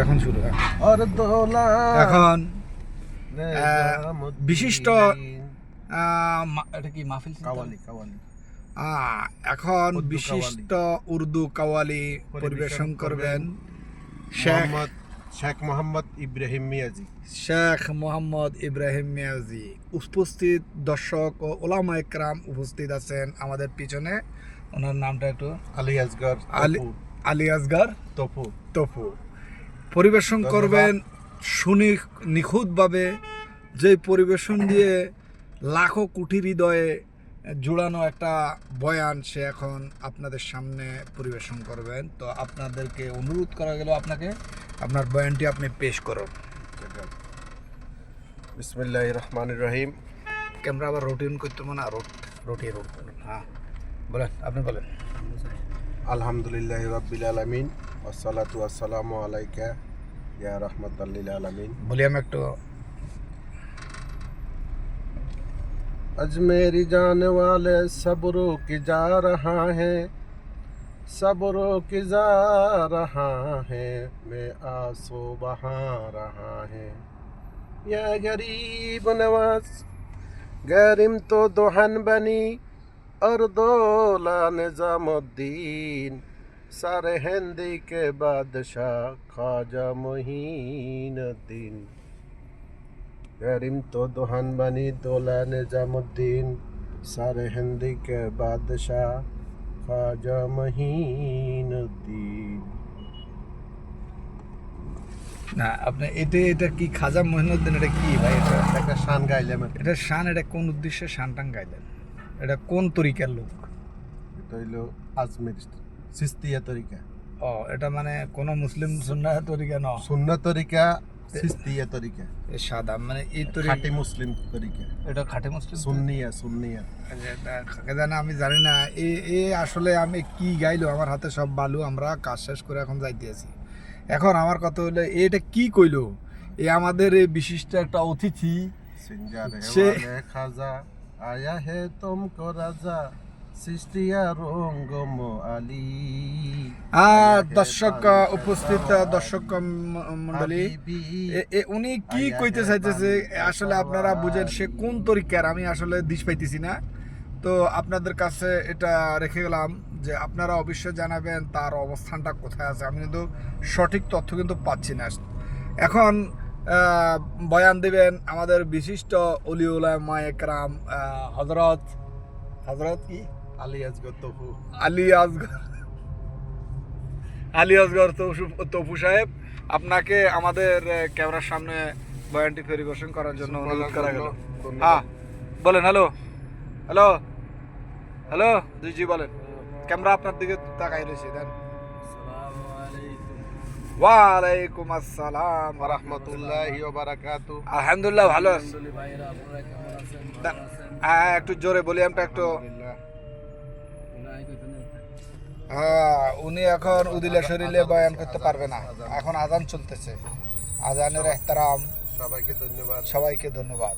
এখন শুরু এখন। বিশিষ্ট এটা কি মাহফিল কাওয়ালি কাওয়ালি। এখন বিশিষ্ট উর্দু কাওয়ালি পরিবেশন করবেন শেখ শেখ মোহাম্মদ ইব্রাহিম মিয়াজি। শেখ মোহাম্মদ ইব্রাহিম মিয়াজি। উপস্থিত দর্শক ও ওলামা একরাম উপস্থিত আছেন আমাদের পিছনে। ওনার নামটা একটু আলী আসগর আলী আলী আসগর তপু। তপু। পরিবেশন করবেন শুনি নিখুঁতভাবে যে পরিবেশন দিয়ে লাখো কোটি হৃদয়ে জোড়ানো একটা বয়ান সে এখন আপনাদের সামনে পরিবেশন করবেন। তো আপনাদেরকে অনুরোধ করা গেল আপনাকে আপনার বয়ানটি আপনি পেশ করুন। বিসমিল্লাহ রহমান রহিম। ক্যামেরা আবার রুটিন করতে মানে রোট রুটি রোট হ্যাঁ বলেন আপনি বলেন। আলহামদুলিল্লাহ রব্বিল আলামিন ওয়াসসালাতু ওয়াসসালামু আলাইকা या रहमत आलमीन। बोलिए एक तो अज मेरी जान वाले सबरों की जा रहा है। सबरों की जा रहा है। मैं आँसू बहा रहा है। या गरीब नवाज़ गरीम तो दोहन बनी और दो लान जमुद्दीन سارے ہندی کے بادشاہ خواجہ معین الدین کریم تو دوہن بنی دولا نظام الدین سارے ہندی کے بادشاہ خواجہ معین الدین না আপনার এটা এটা কি খাজা মহিনুদ্দিন এটা কি ভাই এটা একটা শান গাইলেন এটা শান এটা কোন উদ্দেশ্যে শান টান গাইলেন এটা কোন তরিকার লোক এটা হইল আজমির সিস্তিয়া তরিকা। ও এটা মানে কোন মুসলিম সুন্নাহ তরিকা ন? সুন্না তরিকা সিস্তিয়া তরিকা। এ সাদা মানে এই তরিকা খাঁটি মুসলিম তরিকা। এটা খাঁটি মুসলিম সুন্নিয়া সুন্নিয়া। আচ্ছা, আমি জানি না এ এ আসলে আমি কি গাইলো? আমার হাতে সব বালু আমরা কাজ শেষ করে এখন যাইতে আছি। এখন আমার কথা হলো এটা কি কইলো? এ আমাদের এই বিশিষ্ট একটা অতিথি। সে- খাজা আয়া হে তুমকো রাজা। সৃষ্টিয়া রঙ্গম আলী। দর্শক উপস্থিত দর্শক মন্ডলী উনি কি কইতে চাইতেছে আসলে আপনারা বুঝেন সে কোন তরিকার আমি আসলে দিশ পাইতেছি না। তো আপনাদের কাছে এটা রেখে গেলাম যে আপনারা অবশ্যই জানাবেন তার অবস্থানটা কোথায় আছে। আমি কিন্তু সঠিক তথ্য কিন্তু পাচ্ছি না। এখন বয়ান দেবেন আমাদের বিশিষ্ট অলিউলা মা একরাম হজরত হজরত কি? আলী আজগর তপু আলী আসগর আলী আসগর তৌসু- তপু সাহেব আপনাকে আমাদের ক্যামেরার সামনে বয়ানটি পরিবেশন করার জন্য অনুরোধ করা গেল। হ্যাঁ বলেন হ্যালো। হ্যালো। হ্যালো জি জি বলেন। ক্যামেরা আপনার দিকে তাকাই রয়েছে দেন। ওয়ালাইকুম আসসালাম রহমতুল্লাহি ওয়া বারাকাতু আলহামদুলিল্লাহ ভালো আছি। হ্যাঁ একটু জোরে বলি আমরা একটু হ্যাঁ উনি এখন উদিলা শরীরে বয়ান করতে পারবে না। এখন আজান চলতেছে। আজানের এহতারাম। সবাইকে ধন্যবাদ। সবাইকে ধন্যবাদ।